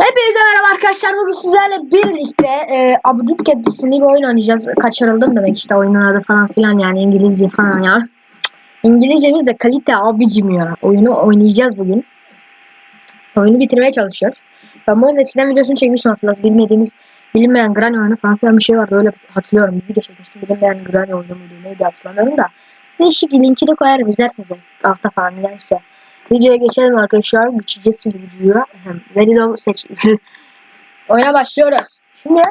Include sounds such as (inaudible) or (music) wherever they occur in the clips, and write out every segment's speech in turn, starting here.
Hepinize merhaba arkadaşlar. Bugün sizlerle birlikte e, Abdut Kedisi'ni bir oyun oynayacağız. Kaçırıldım demek işte oyunun adı falan filan yani İngilizce falan ya. İngilizcemiz de kalite abicim ya. Oyunu oynayacağız bugün. Oyunu bitirmeye çalışacağız. Ben bu oyunun eskiden videosunu çekmiştim hatırlarsınız. Bilmediğiniz, bilinmeyen Granny oyunu falan filan bir şey vardı. Öyle hatırlıyorum. Bir video çekmiştim. Bilinmeyen Granny oyunu muydu neydi hatırlamıyorum da. Değişik linki de koyarım izlersiniz belki hafta falan neyse. Videoya geçelim arkadaşlar. Geçeceğiz şimdi videoya. To seç. (laughs) Oyuna başlıyoruz. Şimdi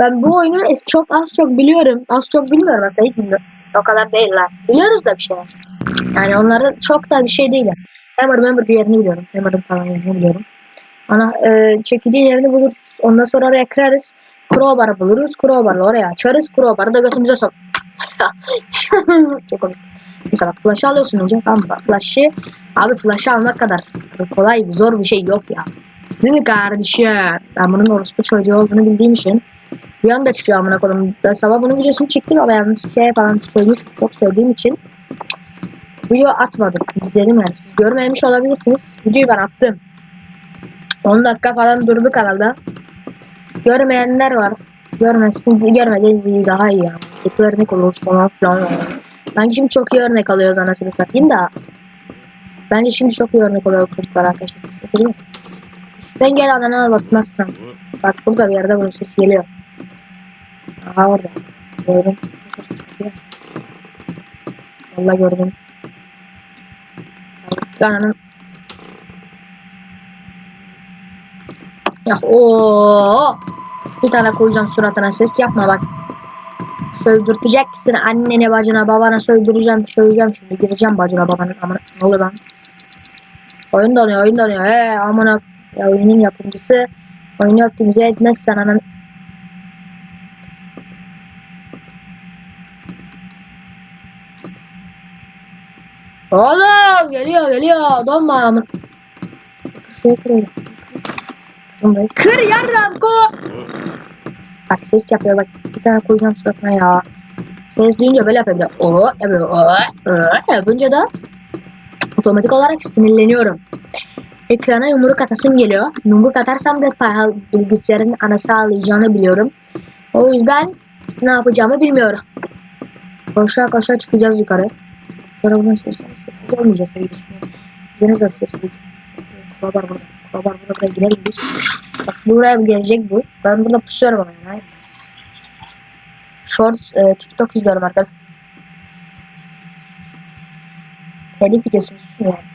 ben bu oyunu çok az çok biliyorum. Az çok bilmiyorum aslında hiç bilmiyorum. O kadar değiller. Biliyoruz da bir şeyler. Yani onların çok da bir şey değiller. Hammer Member bir yerini biliyorum. Hammer'ın falan yerini biliyorum. Ana e, çekici yerini buluruz. Ondan sonra oraya kırarız. Crowbar'ı buluruz. Crowbar'la oraya açarız. Crowbar'ı da götümüze sok. (laughs) çok komik. Mesela bak flash'ı alıyorsun önce. Tamam mı? Flash'ı Abi flash'ı almak kadar kolay zor bir şey yok ya. Değil mi kardeşim? Ben bunun orospu çocuğu olduğunu bildiğim için bir anda çıkıyor amına koyayım. Ben sabah bunun videosunu çektim ama yanlış şey falan söylemiş çok söylediğim için video atmadım. İzledim yani. Siz görmemiş olabilirsiniz. Videoyu ben attım. 10 dakika falan durdu kanalda. Görmeyenler var. Görmesin, görmediğiniz iyi daha iyi yani. Örnek olur falan filan. Sanki şimdi çok iyi örnek alıyoruz anasını satayım da. Bence şimdi çok iyi örnek oluyor çocuklar arkadaşlar. Mi? Sen gel ananı anlatmazsan. Bak burada bir yerde bunun sesi geliyor. Aha orada. Gördüm. Vallahi gördüm. Ananın. Ya o bir tane koyacağım suratına ses yapma bak. Sövdürteceksin annene bacına babana? Sövdüreceğim söyleyeceğim şimdi. Gireceğim bacına babanın amına ne oluyor lan? Oyun donuyor oyun donuyor. He amına ya oyunun yapımcısı oyunu optimize etmezsen anan Oğlum geliyor geliyor. Donma amına. Kır yarram ko Bak ses yapıyor bak tane koyacağım suratına ya Ses duyunca böyle yapıyor o yapıyor o o yapınca da otomatik olarak sinirleniyorum ekrana yumruk atasım geliyor. Yumruk atarsam da bilgisayarın anası ağlayacağını biliyorum. O yüzden ne yapacağımı bilmiyorum. Koşa koşa çıkacağız yukarı. Sonra buradan sesli sessiz olmayacağız tabii ki. Üzeriniz de sesli. Krabar burada. Krabar burada. Buraya girelim biz. Bak buraya gelecek bu. Ben burada pusuyorum ama yani. Shorts, e, TikTok izliyorum arkadaşlar. Telif videosu yani.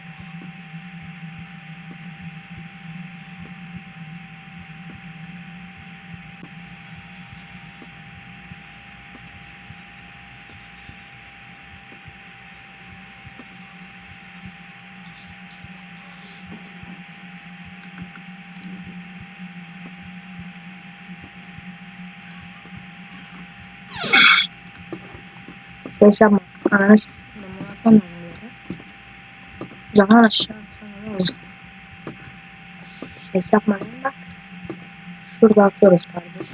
Ses yapma. Ananı s**tim. Bunu atamıyorum bir yere. Camdan bak. Şurada atıyoruz kardeşim.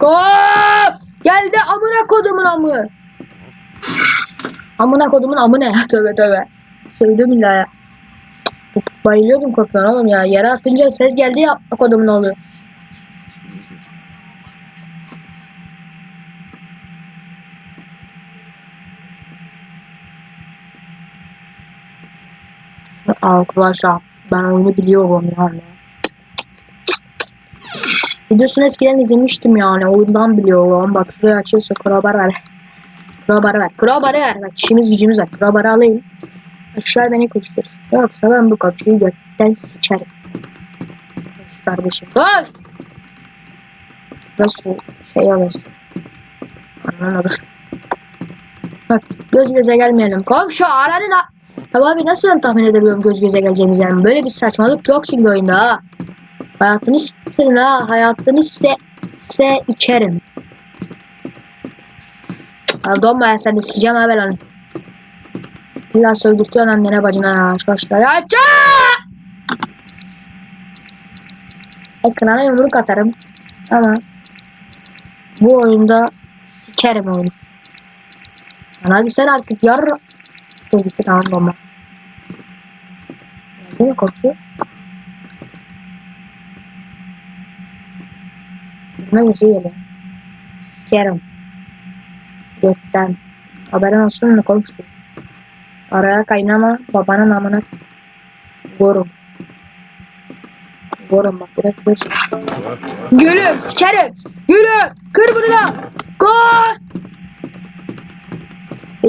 Gol! Geldi amına kodumun amı. Amına kodumun amı ne? (laughs) Tövbe tövbe. Sövdüm illa ya. Bayılıyordum korkudan oğlum ya. Yere atınca ses geldi ya kodumun oğlu. Arkadaşlar ben oyunu biliyorum yani. Videosunu eskiden izlemiştim yani oyundan biliyorum. Bak şuraya açıyorsa crowbar ver. Crowbar'ı ver. Crowbar'ı ver. Bak işimiz gücümüz var. Crowbar'ı alayım. Aşağı beni koştur. Yoksa ben bu kapıyı gökten sıçarım. Koş kardeşim. Koş! Nasıl şey alırsın? Anlamadım. Bak göz göze gelmeyelim. Komşu aradı da. Tabi abi nasıl ben tahmin edebiliyorum göz göze geleceğimizi yani. Böyle bir saçmalık yok çünkü oyunda ha. Hayatını s**tirin ha. Hayatını se, se içerim. Ya donma ya sen de sikeceğim ben onu. İlla sövdürtüyorsun annene bacına ya. Şu başta ya. Aça! Ekrana yumruk atarım. Ama bu oyunda sikerim oyunu. Lan hadi sen artık yar... Quindi şey dando sikerim. Götten. Haberin olsun ne konuştum araya kaynama babanın amına gorum gorum bak direkt beş şey. gülüm sikerim. Gülüm kır bunu da. Koş!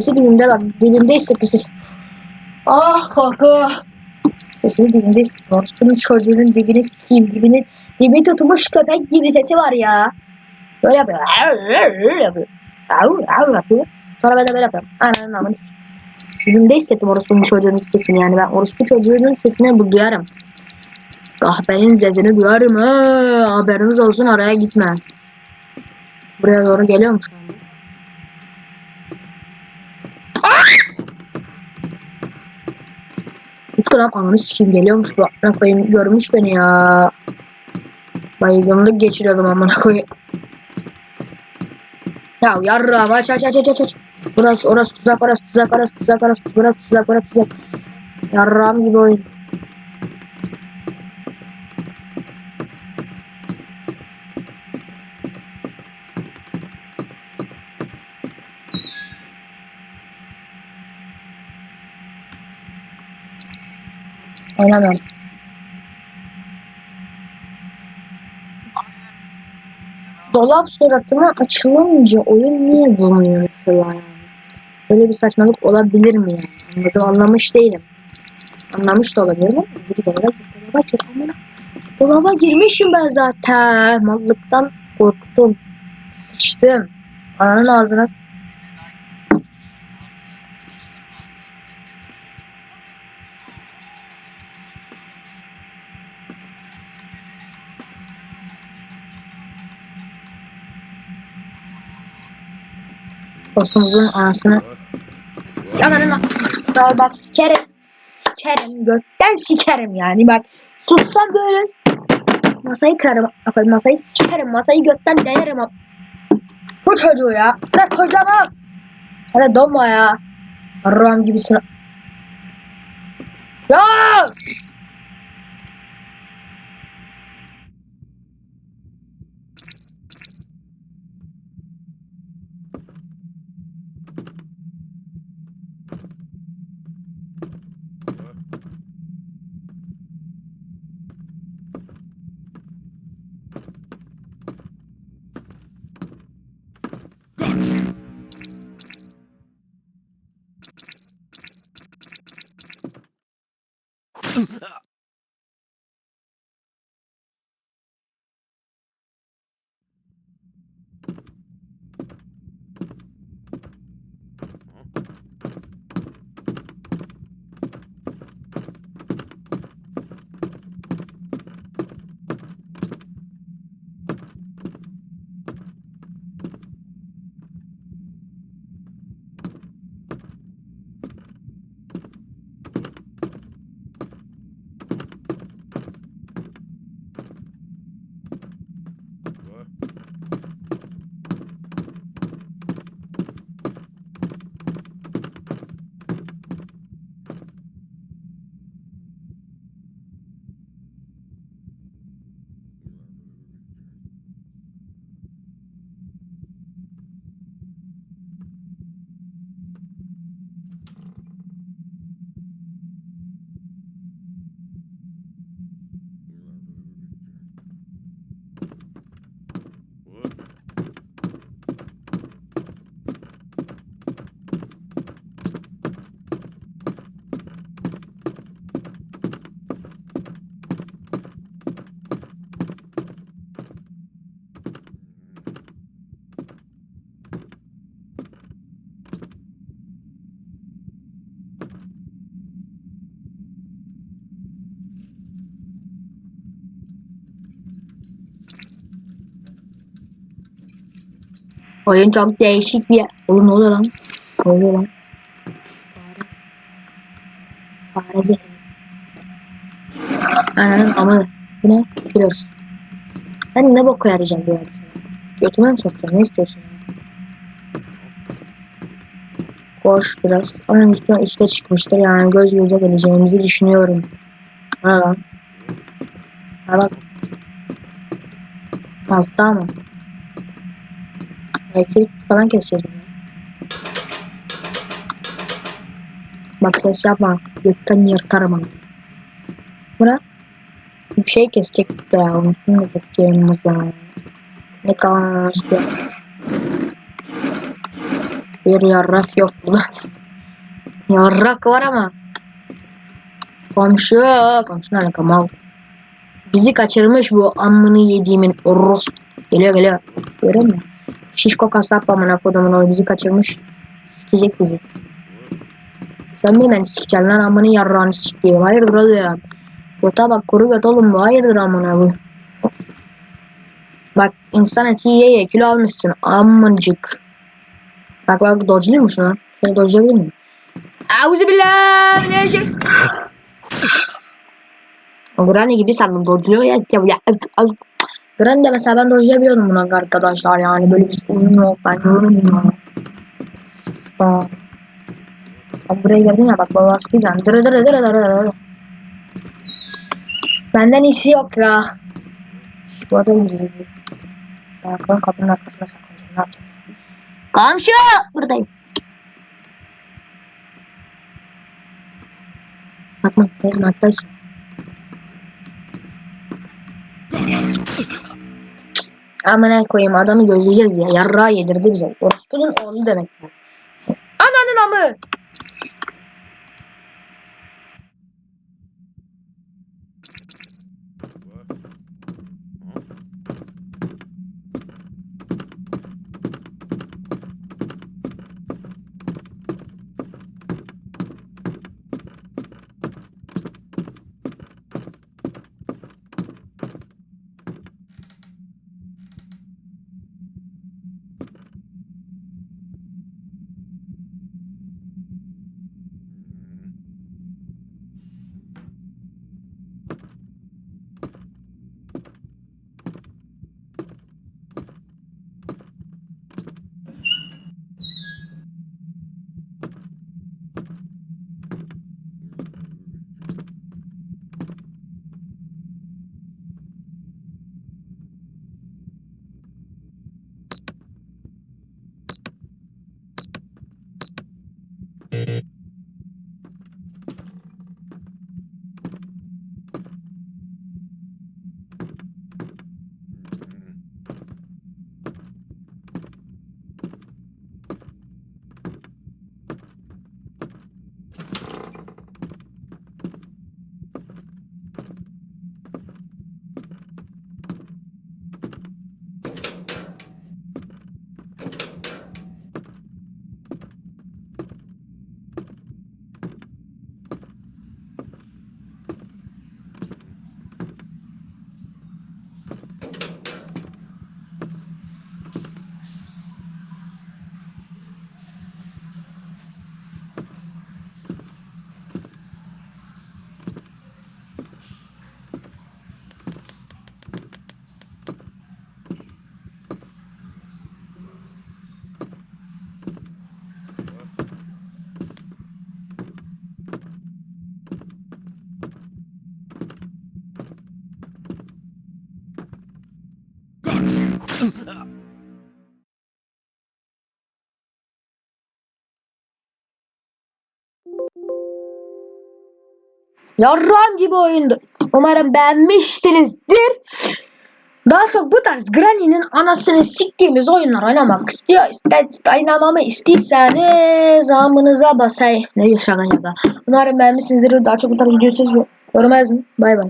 Sesi dibimde bak dibimde hissettim sesi. Ah korku. Sesini dibimde hissettim. Orospu'nun çocuğunun dibini sikeyim. Dibini, dibi tutmuş köpek gibi sesi var ya. Böyle yapıyor. Yapıyor. Yapıyor. Sonra ben de böyle yapıyorum. Ananın amını sikeyim. Dibimde hissettim orospu'nun çocuğunun sesini yani. Ben orospu çocuğunun sesini bu duyarım. Kahvenin sesini duyarım. Ha, haberiniz olsun oraya gitme. Buraya doğru geliyorum şu anda. Utku lan ananı sikeyim geliyormuş bu amına koyayım görmüş beni ya. Baygınlık geçiriyordum amına koyayım. Ya yarrağım aç aç aç aç aç. Burası orası tuzak orası tuzak orası tuzak orası burası tuzak orası tuzak. Yarrağım gibi oyun. Oynamıyorum. Dolap suratıma açılınca oyun niye donuyor mesela? Böyle bir saçmalık olabilir mi yani? Anladım, anlamış değilim. Anlamış da olabilirim ama bir dolaba dolaba gir. Dolaba girmişim ben zaten. Mallıktan korktum. Sıçtım. Ananın ağzına dostumuzun anasını Ananın Daha bak sikerim. Sikerim. Gökten sikerim yani bak. Sussam böyle masayı kırarım. Bakın masayı sikerim. Masayı gökten denerim. Bu çocuğu ya. Ne kocaman. Hadi donma ya. Arram gibisin. Ya! Oyun çok değişik bir. Oğlum ne oluyor lan? Ne oluyor lan? Fare. Zehri. Ananın amı. Bu ne? Killers. Ben ne boku yarayacağım bu yerde sana? Götüme mi sokacağım? Ne istiyorsun? Koş biraz. Onun üstüne üste çıkmıştır yani göz göze geleceğimizi düşünüyorum. Ne lan? Ha bak. Altta mı? Elektrik falan keseceğiz. bunu. Bak ses yapma. Gökten yırtarım onu. Buna bir şey kesecek de ya. Unuttum da keseceğimiz ya. Ne kalmış ya. Bir yarrak yok burada. (laughs) yarrak var ama. Komşu. Komşu ne alaka mal. Bizi kaçırmış bu amını yediğimin oros. Geliyor geliyor. Görüyor musun? Şişko kasap amına kodumun o bizi kaçırmış. Sikecek bizi. Sen mi beni sikeceksin lan amını yarrağını sikeyim. Hayırdır oğlum. Yota bak kuru göt oğlum bu hayırdır amına bu. Bak insan eti ye ye kilo almışsın amıncık. Bak bak dodge'luymuş lan. Şöyle dodge'layabilir miyim? Ne şey. Granny (laughs) gibi sandım dodge'luyor ya. ya, ya az- Granny de mesela ben dodge'layabiliyordum buna arkadaşlar yani böyle bir oyun yok ben yorum ya. Aa. Bak buraya geldin ya bak babası diyeceğim. Dırı dırı dırı dırı dırı. Benden iyisi yok ya. Bu adam gibi. Bakalım kapının arkasına saklanacağım. Ne yapacağım? Komşu! Buradayım. Bakma, benim arkadaşım. Amına koyayım adamı gözleyeceğiz ya. Yarrağı yedirdi bize. Orospu'nun oğlu demek. bu. Ananın amı! Yarram gibi oyundu. Umarım beğenmişsinizdir. Daha çok bu tarz Granny'nin anasını siktiğimiz oyunlar oynamak istiyor. İster, oynamamı istiyorsanız amınıza basay. Ne diyor ya da. Umarım beğenmişsinizdir. Daha çok bu tarz videosu yorum yazın. Bay bay.